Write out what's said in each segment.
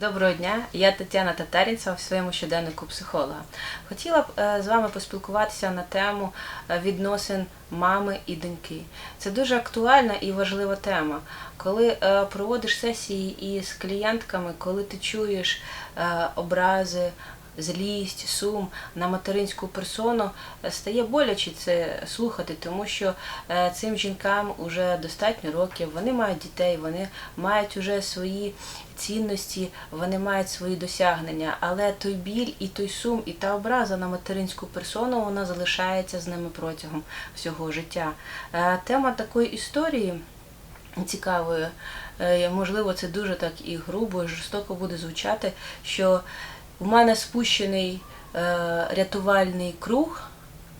Доброго дня, я Тетяна Татарінцева в своєму щоденнику психолога. Хотіла б е, з вами поспілкуватися на тему е, відносин мами і доньки. Це дуже актуальна і важлива тема. Коли е, проводиш сесії із клієнтками, коли ти чуєш образи, злість, сум на материнську персону, е, стає боляче це слухати, тому що е, цим жінкам вже достатньо років, вони мають дітей, вони мають уже свої цінності, вони мають свої досягнення, але той біль і той сум, і та образа на материнську персону вона залишається з ними протягом всього життя. Е, Тема такої історії цікавої, е, можливо, це дуже так і грубо, і жорстоко буде звучати, що в мене спущений е, рятувальний круг,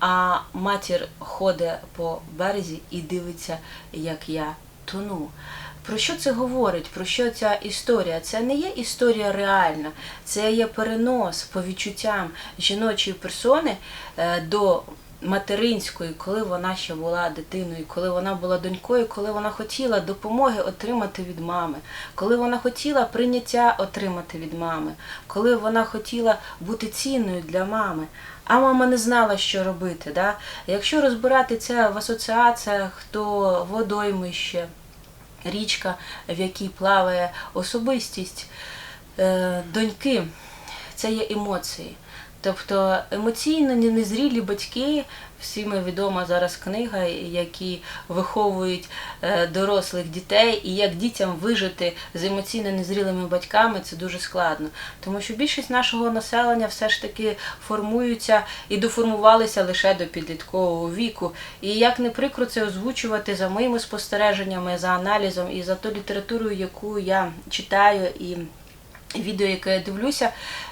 а матір ходить по березі і дивиться, як я тону. Про що це говорить? Про що ця історія? Це не є історія реальна, це є перенос по відчуттям жіночої персони е, до материнської, коли вона ще була дитиною, коли вона була донькою, коли вона хотіла допомоги отримати від мами, коли вона хотіла прийняття отримати від мами, коли вона хотіла бути цінною для мами. А мама не знала, що робити. Да? Якщо розбирати це в асоціаціях, то водоймище, річка, в якій плаває особистість е, доньки, це є емоції. Тобто емоційно незрілі батьки, всіми відома зараз книга, які виховують е, дорослих дітей, і як дітям вижити з емоційно незрілими батьками, це дуже складно. Тому що більшість нашого населення все ж таки формуються і доформувалися лише до підліткового віку. І як не прикро це озвучувати за моїми спостереженнями, за аналізом і за ту літературою, яку я читаю, і відео, яке я дивлюся,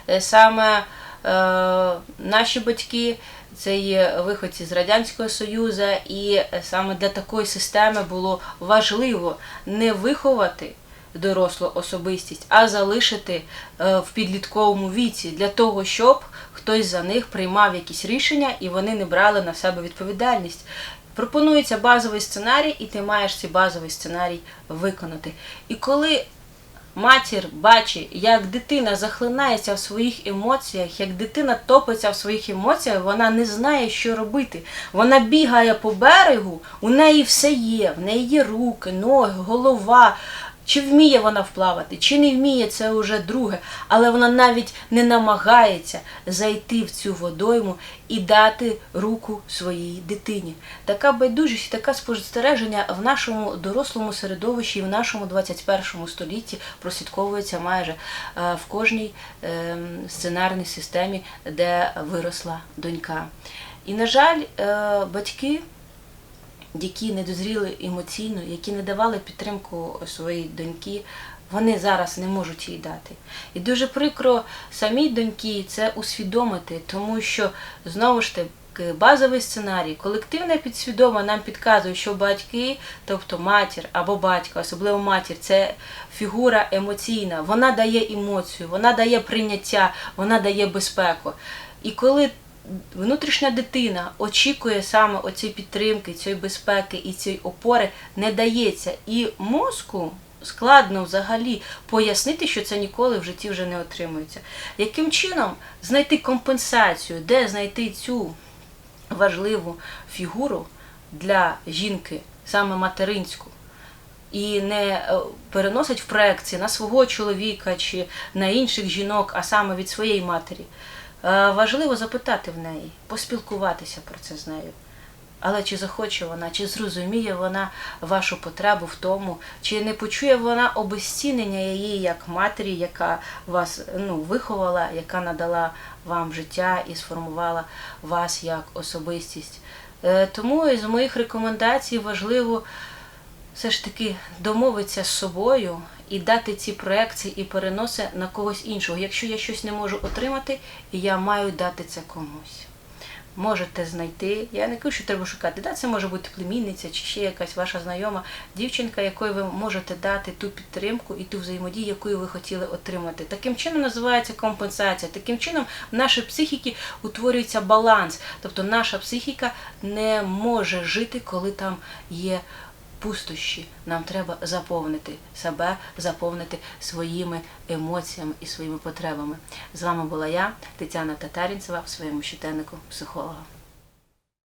е, саме наші батьки. Це є виходці з Радянського Союзу, і саме для такої системи було важливо не виховати дорослу особистість, а залишити е, в підлітковому віці для того, щоб хтось за них приймав якісь рішення і вони не брали на себе відповідальність. Пропонується базовий сценарій, і ти маєш цей базовий сценарій виконати. І коли матір бачить, як дитина захлинається в своїх емоціях, як дитина топиться в своїх емоціях, вона не знає, що робити. Вона бігає по берегу, у неї все є, в неї є руки, ноги, голова. Чи вміє вона вплавати, чи не вміє, це вже друге. Але вона навіть не намагається зайти в цю водойму і дати руку своїй дитині. Така байдужість, така спостереження в нашому дорослому середовищі, в нашому 21 столітті прослідковується майже е, в кожній е, сценарній системі, де виросла донька. І, на жаль, е, батьки які не дозріли емоційно, які не давали підтримку своїй доньки, вони зараз не можуть їй дати. І дуже прикро самій доньки це усвідомити, тому що знову ж таки базовий сценарій, колективне підсвідомо нам підказує, що батьки, тобто матір або батько, особливо матір, це фігура емоційна, вона дає емоцію, вона дає прийняття, вона дає безпеку. І коли внутрішня дитина очікує саме оцієї підтримки, цієї безпеки і цієї опори, не дається. І мозку складно взагалі пояснити, що це ніколи в житті вже не отримується. Яким чином знайти компенсацію, де знайти цю важливу фігуру для жінки, саме материнську? І не е, переносить в проекції на свого чоловіка чи на інших жінок, а саме від своєї матері. Е, Важливо запитати в неї, поспілкуватися про це з нею. Але чи захоче вона, чи зрозуміє вона вашу потребу в тому, чи не почує вона обезцінення її як матері, яка вас ну, виховала, яка надала вам життя і сформувала вас як особистість. Е, Тому із моїх рекомендацій важливо все ж таки домовитися з собою і дати ці проекції і переноси на когось іншого. Якщо я щось не можу отримати, я маю дати це комусь. Можете знайти, я не кажу, що треба шукати. Да, це може бути племінниця чи ще якась ваша знайома дівчинка, якої ви можете дати ту підтримку і ту взаємодію, яку ви хотіли отримати. Таким чином називається компенсація. Таким чином в нашій психіки утворюється баланс. Тобто наша психіка не може жити, коли там є пустощі. Нам треба заповнити себе, заповнити своїми емоціями і своїми потребами. З вами була я, Тетяна Татарінцева, в своєму щоденнику психолога.